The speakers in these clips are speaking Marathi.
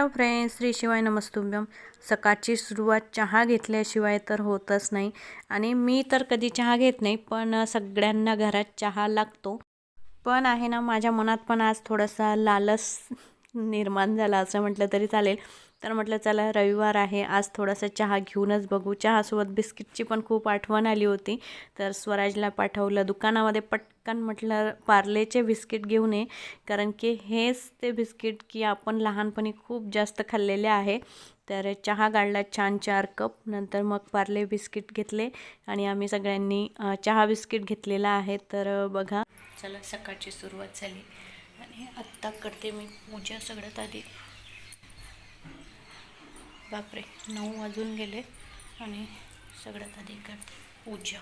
हॅलो फ्रेंड्स श्री शिवाय नमस्तुभ्यम. सकाळची सुरुवात चहा घेतल्याशिवाय तर होतच नाही आणि मी तर कधी चहा घेत नाही पण सगळ्यांना घरात चहा लागतो. पण आहे ना माझ्या मनात पण आज थोडासा लालस निर्माण झाला असं म्हटलं तरी चालेल. तर म्हटलं चला रविवार आहे. आज थोडासा चहा घेऊनच बघू. चहासोबत बिस्किटची पण खूप आठवण आली होती. तर स्वराजला पाठवलं. दुकानामध्ये पटकन म्हटलं पार्लेचे बिस्किट घेऊन ये कारण की हेच ते बिस्किट की आपण लहानपणी खूप जास्त खाल्लेले आहे. तर चहा गाळला छान चार कप. नंतर मग पार्ले बिस्किट घेतले आणि आम्ही सगळ्यांनी चहा बिस्किट घेतलेला आहे. तर बघा. चला सकाळची सुरुवात झाली. आणि आत्ता करते मी पूजा सगळ्यात आधी. बापरे नऊ वाजून गेले आणि सगळ्यात आधी करते पूजा.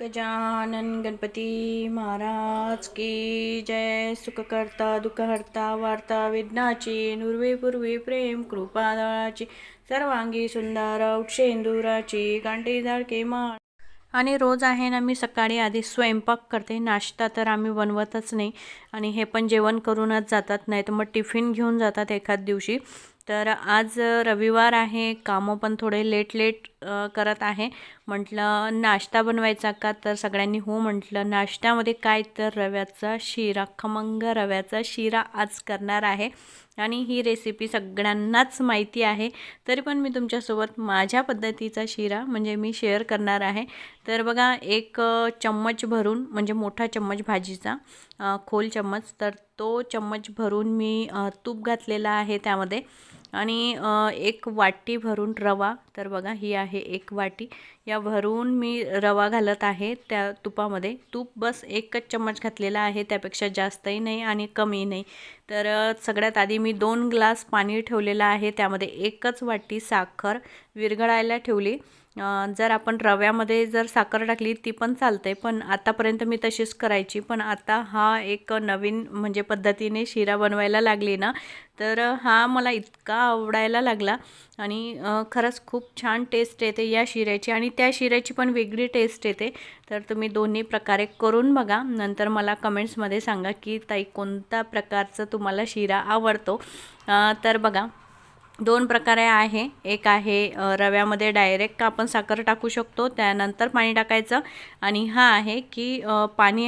गजानन गणपती महाराज की जय सुखकर्ता दुःखहर्ता वार्ता विघ्नाची नुर्वे पूर्वी प्रेम कृपादळाची सर्वांगी सुंदर औक्षेंदुराची कांटी झाडके माळ आणि रोज आहे ना मी सकाळी आधी स्वयंपाक करते. नाश्ता तर आम्ही बनवतच नाही आणि हे पण जेवण करूनच जातात. नाही तर मग टिफिन घेऊन जातात एखाद दिवशी. तर आज रविवार आहे. कामं पण थोडे लेट लेट करत आहे. म्हटलं नाश्ता बनवायचा का? तर सगळ्यांनी हो म्हटलं. नाश्त्यामध्ये काय? तर रव्याचा शिरा खमंग रव्याचा शिरा आज करणार आहे. आणि ही रेसिपी सगळ्यांनाच माहिती आहे. तरी पण मी तुमच्यासोबत माझ्या पद्धतीचा शिरा म्हणजे मी शेअर करणार आहे. तर बघा एक चम्मच भरून म्हणजे मोठा चम्मच भाजीचा खोल चम्मच तर तो चम्मच भरून मी तूप घातलेला आहे त्यामध्ये. आणि एक वाटी भरून रवा तर बघा ही आहे एक वाटी. या भरून मी रवा घालत आहे त्या तुपामध्ये. तूप बस एकच चम्मच घातलेला आहे त्यापेक्षा जास्तही नाही आणि कमी नाही. तर सगळ्यात आधी मी दोन ग्लास पाणी ठेवलेलं आहे त्यामध्ये एकच वाटी साखर विरघळायला ठेवली. जर आपण रव्यामध्ये जर साखर टाकली ती पण चालते पण आतापर्यंत मी तशीच करायची. पण आता हा एक नवीन म्हणजे पद्धतीने शिरा बनवायला लागली ना तर हा मला इतका आवडायला लागला आणि खरंच खूप छान टेस्ट येते या शिऱ्याची आणि त्या शिऱ्याची पण वेगळी टेस्ट येते. तर तुम्ही दोन्ही प्रकारे करून बघा. नंतर मला कमेंट्समध्ये सांगा की ताई कोणत्या प्रकारचा तुम्हाला शिरा आवडतो. तर बघा दोन प्रकारे आहे. एक आहे रव्यामध्ये डायरेक्ट आपण साखर टाकू शकतो त्यानंतर पाणी टाकायचं आणि हा आहे की पाणी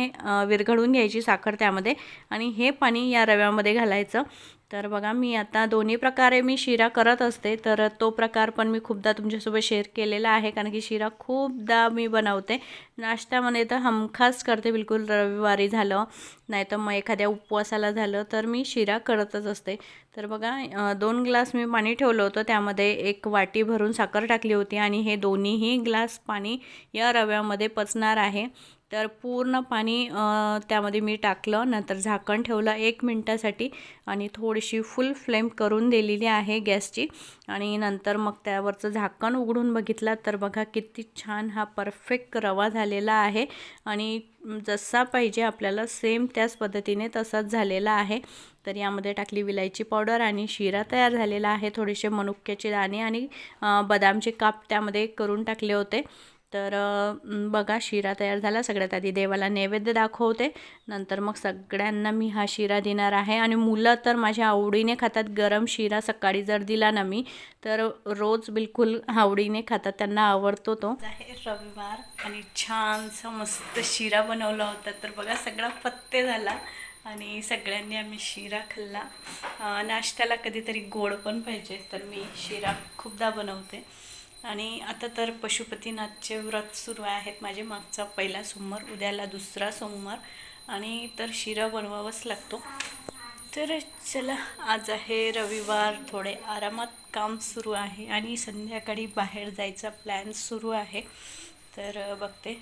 विरघळून घ्यायची साखर त्यामध्ये आणि हे पाणी या रव्यामध्ये घालायचं. तर बघा मी आता दोन्ही प्रकारे मी शिरा करत असते तर तो प्रकार पण मी खूपदा तुमच्यासोबत शेअर केलेला आहे कारण की शिरा खूपदा मी बनवते. नाश्त्यामध्ये तर हमखास करते बिलकुल रविवारी झालं नाही तर मग एखाद्या उपवासाला झालं तर मी शिरा करतच असते. तर बघा दोन ग्लास मी पाणी ठेवलं होतं त्यामध्ये एक वाटी भरून साखर टाकली होती आणि हे दोन्हीही ग्लास पाणी या रव्यामध्ये पचणार आहे. तर पूर्ण पाणी त्यामध्ये मी टाकलं. नंतर झाकण ठेवलं एक मिनटासाठी आणि थोडीशी फुल फ्लेम करून दिलेली आहे गॅसची. आणि नंतर मग त्यावरचं झाकण उघडून बघितलं तर बघा किती छान हा परफेक्ट रवा झालेला आहे. आणि जसा पाहिजे आपल्याला सेम त्याच पद्धतीने तसाच झालेला आहे. तर यामध्ये टाकली विलायची पावडर आणि शिरा तयार झालेला आहे. थोडेसे मनुक्याचे दाणे आणि बदामचे काप त्यामध्ये करून टाकले होते. तर बघा शिरा तयार झाला. सगळ्यात आधी देवाला नैवेद्य दाखवते. नंतर मग सगळ्यांना मी हा शिरा देणार आहे. आणि मुलं तर माझ्या आवडीने खातात. गरम शिरा सकाळी जर दिला ना मी तर रोज बिलकुल आवडीने खातात. त्यांना आवडतो तो. आहे रविवार आणि छानसा मस्त शिरा बनवला होता. तर बघा सगळा पत्ते झाला आणि सगळ्यांनी आम्ही शिरा खाल्ला. नाश्त्याला कधीतरी गोड पण पाहिजे तर मी शिरा खूपदा बनवते. आणि आता तर पशुपतीनाथचे व्रत सुरू आहेत. माझे मागचा पहिला सोमवार उद्याला दुसरा सोमवार आणि तर शिरा बनवावाच लागतो. तर चला आज आहे रविवार थोडे आरामात काम सुरू आहे आणि संध्याकाळी बाहेर जायचा प्लॅन सुरू आहे. तर बघते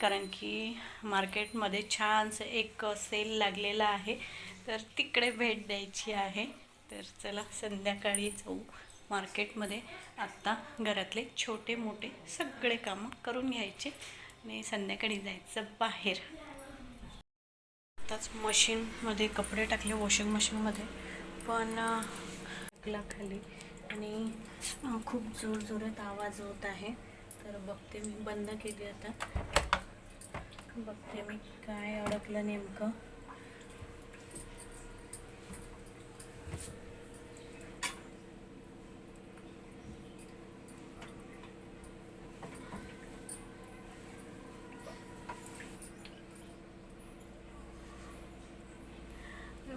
कारण की मार्केटमध्ये छानसं एक सेल लागलेला आहे. तर तिकडे भेट द्यायची आहे. तर चला संध्याकाळी जाऊ. मार्केटमध्ये आत्ता घरातले छोटे मोठे सगळे कामं करून घ्यायचे आणि संध्याकाळी जायचं बाहेर. आत्ताच मशीनमध्ये कपडे टाकले वॉशिंग मशीनमध्ये. पण खाली आणि खूप जोरजोरात आवाज होत आहे. तर बघते मी बंद केली आता. बघते मी काय अडकलं नेमकं.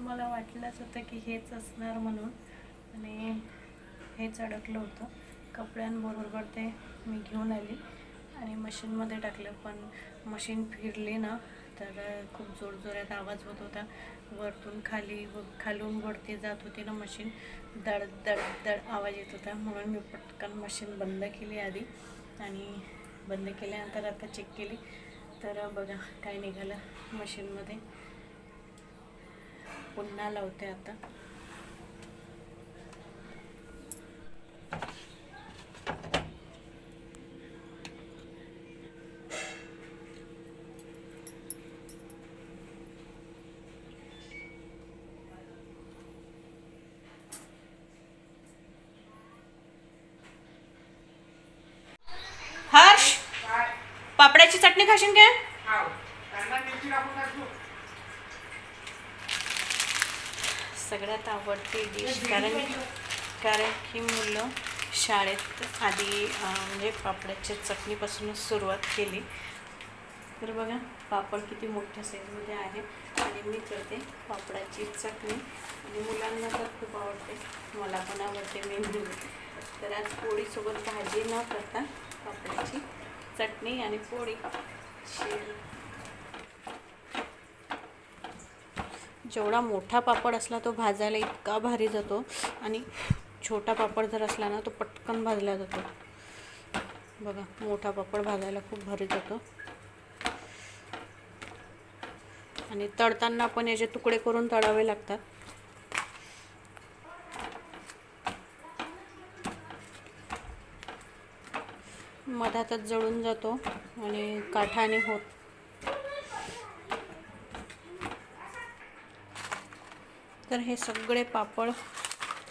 मला वाटलंच होतं की हेच असणार म्हणून. आणि हेच अडकलं होतं. कपड्यांबरोबर ते मी घेऊन आली. आणि मशीनमध्ये टाकलं पण मशीन फिरली ना तर खूप जोरजोरात आवाज होत होता. वरतून खाली व खालून वरती जात होती ना मशीन दड दड दड आवाज येत होता. म्हणून मी पटकन मशीन बंद केली आधी. आणि बंद केल्यानंतर आता चेक केली. तर बघा काय निघालं मशीनमध्ये. पुन्हा लावते आता. हर्ष पापड्याची चटणी खाशील काय? सगळ्यात आवडती डिश कारण कारण की मुलं शाळेत आधी म्हणजे पापडाच्या चटणीपासूनच सुरुवात केली. तर बघा पापड किती मोठ्या साईजमध्ये आहे आणि मी करते पापडाची चटणी. आणि मुलांना तर खूप आवडते. मला पण आवडते मेनू तर आज पोळीसोबत भाजी न करता पापडाची चटणी आणि पोळी. शेर जेवढा मोठा पापड असला तो भाजायला इतका भारी जातो. आणि छोटा पापड जर असला ना तो पटकन भाजला जातो. बघा मोठा पापड भाजायला खूप भारी जातो. आणि तळताना पण याचे तुकडे करून तळावे लागतात. मधातच जळून जातो आणि काठाने होत तर हे सगळे पापड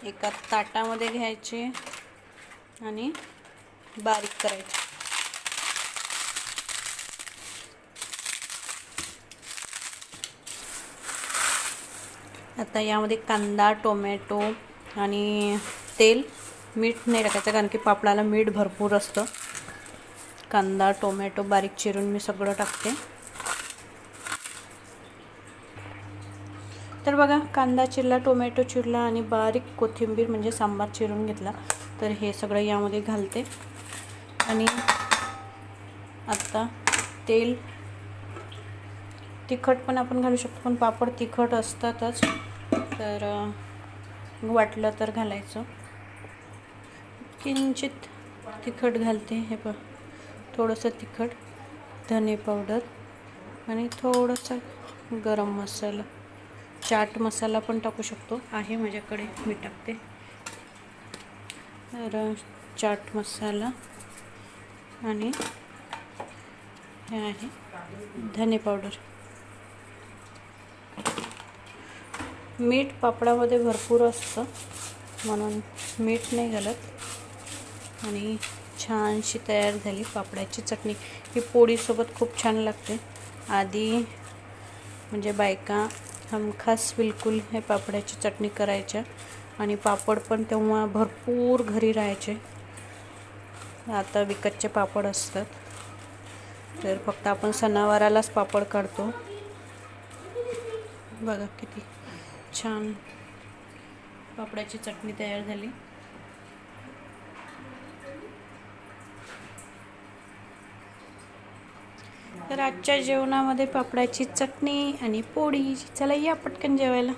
एका ताटामध्ये घ्यायचे आणि बारीक करायचे. आता यामध्ये कांदा टोमॅटो आणि तेल मीठ नाही टाकायचं कारण की पापडाला मीठ भरपूर असतं. कांदा टोमॅटो बारीक चिरून मी सगळं टाकते. तर बघा कांदा चिरला टोमॅटो चिरला आणि बारीक कोथिंबीर म्हणजे सांबार चिरून घेतला. तर हे सगळं यामध्ये घालते. आणि आत्ता तेल तिखट पण आपण घालू शकतो पण पापड तिखट असतातच. तर वाटलं तर घालायचं. किंचित तिखट घालते हे प थोडंसं तिखट धने पावडर आणि थोडंसं गरम मसाला. चाट मसाला पण टाकू शकतो. आहे माझ्याकडे. मी टाकते. तर चाट मसाला आणि हे आहे धने पावडर. मीठ पापडामध्ये भरपूर असतं. म्हणून मीठ नाही घालत. आणि छानशी तयार झाली पापडाची चटणी. ही पोळीसोबत खूप छान लागते. आधी म्हणजे बायका हमखास बिलकुल हे पापड्याची चटणी करायच्या आणि पापड पण तेव्हा भरपूर घरी राहायचे. आता विकतचे पापड असतात. तर फक्त आपण सणावारालाच पापड काढतो. बघा किती छान पापडाची चटणी तयार झाली. तर आजच्या जेवणामध्ये पापडाची चटणी आणि पोळी. चला या पटकन जेवायला.